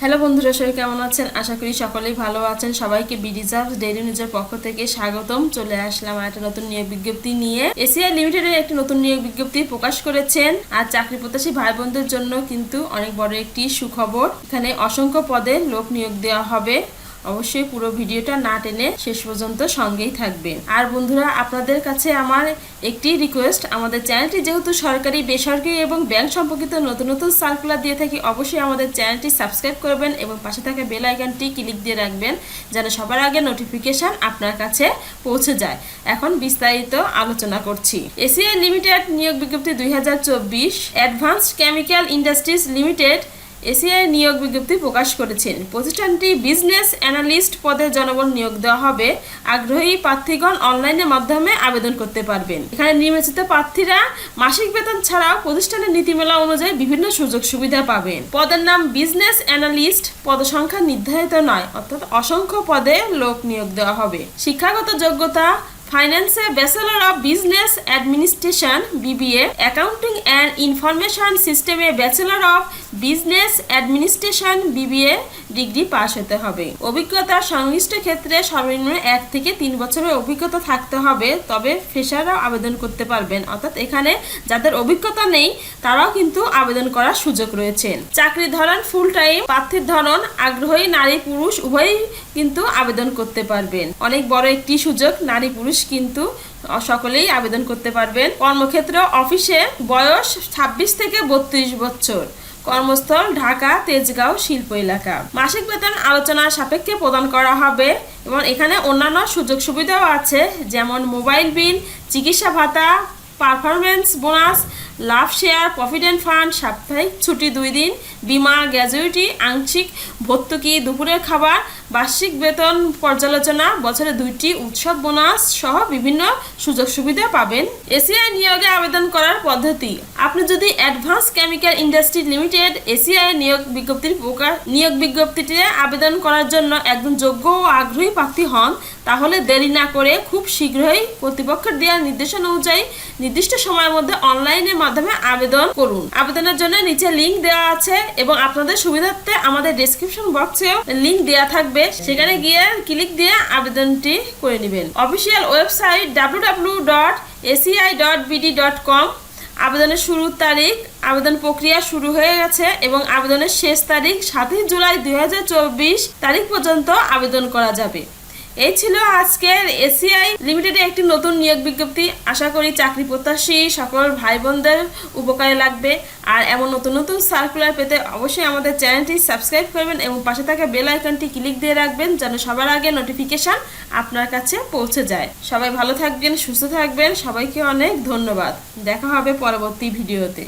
Hello বন্ধুরা, সবাই কেমন আছেন? আশা করি সকলেই ভালো আছেন। সবাইকে বিডিজার্ভ ডেইলি নিউজের পক্ষ থেকে স্বাগতম। চলে আসলাম একটা নতুন নিয়োগ বিজ্ঞপ্তি নিয়ে। এসিআই লিমিটেডের একটি নতুন নিয়োগ বিজ্ঞপ্তি প্রকাশ করেছেন। আর চাকরি প্রত্যাশী ভাই বোনদের জন্য কিন্তু অনেক বড় একটি সুখবর। এখানে অসংখ্য পদে লোক নিয়োগ দেওয়া হবে। অবশ্যই পুরো ভিডিওটা না টেনে শেষ পর্যন্ত সঙ্গেই থাকবেন আর বন্ধুরা, আপনাদের কাছে আমার একটি রিকোয়েস্ট আমাদের চ্যানেলটি যেহেতু সরকারি, বেসরকারি এবং ব্যাংক সম্পর্কিত নতুন নতুন সার্কুলার দিয়ে থাকি, অবশ্যই আমাদের চ্যানেলটি সাবস্ক্রাইব করবেন এবং পাশে থাকা বেল আইকনটি ক্লিক দিয়ে রাখবেন, যেন সবার আগে নোটিফিকেশন আপনার কাছে পৌঁছে যায়। এখন বিস্তারিত আলোচনা করছি। এসিআই লিমিটেড নিয়োগ বিজ্ঞপ্তি দুই হাজার চব্বিশ advanced chemical industries limited ACI নিয়োগ বিজ্ঞপ্তি প্রকাশ করেছেন। প্রতিষ্ঠানটি বিজনেস অ্যানালিস্ট পদে জনবল নিয়োগ দেওয়া হবে। আগ্রহী প্রার্থীগণ অনলাইনের মাধ্যমে আবেদন করতে পারবেন। এখানে নির্বাচিত প্রার্থীরা মাসিক বেতন ছাড়াও প্রতিষ্ঠানের নীতিমালা অনুযায়ী বিভিন্ন সুযোগ সুবিধা পাবেন। পদের নাম বিজনেস অ্যানালিস্ট পদসংখ্যা নির্ধারিত নয়, অর্থাৎ অসংখ্য পদে লোক নিয়োগ দেওয়া হবে। শিক্ষাগত যোগ্যতা ফাইন্যান্সে bachelor of business administration BBA accounting and information সিস্টেমে bachelor of business administration BBA degree pass হতে হবে। অভিজ্ঞতা সংশ্লিষ্ট ক্ষেত্রে সর্বনিম্ন এক থেকে তিন বছরের অভিজ্ঞতা থাকতে হবে, তবে ফ্রেশাররাও আবেদন করতে পারবেন। অর্থাৎ এখানে যাদের অভিজ্ঞতা নেই, তারাও কিন্তু আবেদন করার সুযোগ রয়েছে। চাকরির ধরন ফুল টাইম প্রার্থীর ধরন আগ্রহী নারী পুরুষ উভয়ই কিন্তু আবেদন করতে পারবেন। অনেক বড় একটি সুযোগ নারী পুরুষ কিন্তু সকলেই আবেদন করতে পারবেন। কর্মক্ষেত্র অফিসে বয়স ছাব্বিশ থেকে বত্রিশ বছর। কর্মস্থল ঢাকা, তেজগাঁও শিল্প এলাকা। মাসিক বেতন আলোচনা সাপেক্ষে প্রদান করা হবে এবং এখানে অন্যান্য সুযোগ সুবিধাও আছে, যেমন মোবাইল বিল, চিকিৎসা ভাতা পারফরমেন্স বোনাস লাভ শেয়ার প্রভিডেন্ট ফান্ড, সাপ্তাহিক ছুটি দুই দিন, বিমা গ্র্যাজুইটি আংশিক ভর্তুকি, দুপুরের খাবার, বার্ষিক বেতন পর্যালোচনা, বছরে দুইটি উৎসব বোনাস সহ বিভিন্ন সুযোগ সুবিধা পাবেন। এসিআই নিয়োগে আবেদন করার পদ্ধতি। আপনি যদি advance chemical industry limited ACI নিয়োগ বিজ্ঞপ্তির প্রকার নিয়োগ বিজ্ঞপ্তিতে আবেদন করার জন্য একজন যোগ্য ও আগ্রহী প্রার্থী হন তাহলে দেরি না করে খুব শীঘ্রই কর্তৃপক্ষের দেওয়া নির্দেশনা অনুযায়ী নির্দিষ্ট সময়ের মধ্যে অনলাইনের মাধ্যমে আবেদন করুন। আবেদনের জন্য নিচে লিঙ্ক দেওয়া আছে এবং আপনাদের সুবিধার্থে আমাদের ডেসক্রিপশন বক্সেও লিঙ্ক দেওয়া থাকবে। সেখানে গিয়ে ক্লিক দিয়ে আবেদনটি করে নেবেন। Official website W W dot ACI dot BD dot com আবেদনের শুরুর তারিখ, আবেদন প্রক্রিয়া শুরু হয়ে গেছে এবং আবেদনের শেষ তারিখ সাতই জুলাই দুই হাজার চব্বিশ তারিখ পর্যন্ত আবেদন করা যাবে। এই ছিল আজকের এসিআই লিমিটেডে একটি নতুন নিয়োগ বিজ্ঞপ্তি। আশা করি চাকরি প্রত্যাশী সকল ভাই বোনদের উপকারে লাগবে। আর এমন নতুন নতুন সার্কুলার পেতে অবশ্যই আমাদের চ্যানেলটি সাবস্ক্রাইব করবেন এবং পাশে থাকা বেল আইকনটি ক্লিক দিয়ে রাখবেন যেন সবার আগে নোটিফিকেশন আপনার কাছে পৌঁছে যায়। সবাই ভালো থাকবেন, সুস্থ থাকবেন। সবাইকে অনেক ধন্যবাদ। দেখা হবে পরবর্তী ভিডিওতে।